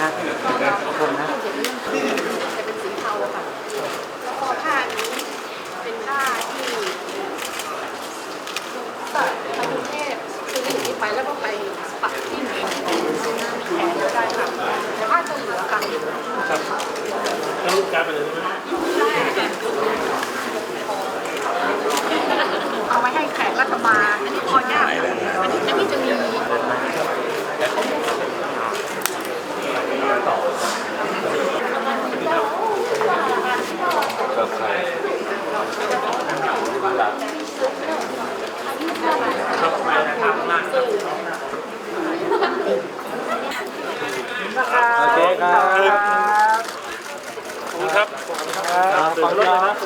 นะคนนะจะเป็นสีเทาค่ะ แล้วก็ผ้านี้เป็นผ้าที่ตัดกรุงเทพคือหนีไปแล้วก็ไปปักที่ไหนแขนก็ได้ค่ะแต่ว่าจะเหลือค่ะครับแล้วการไปเลยใช่ไหม ขอบคุณครับขอบคุณครับ ครับฝั่งรถนะครับ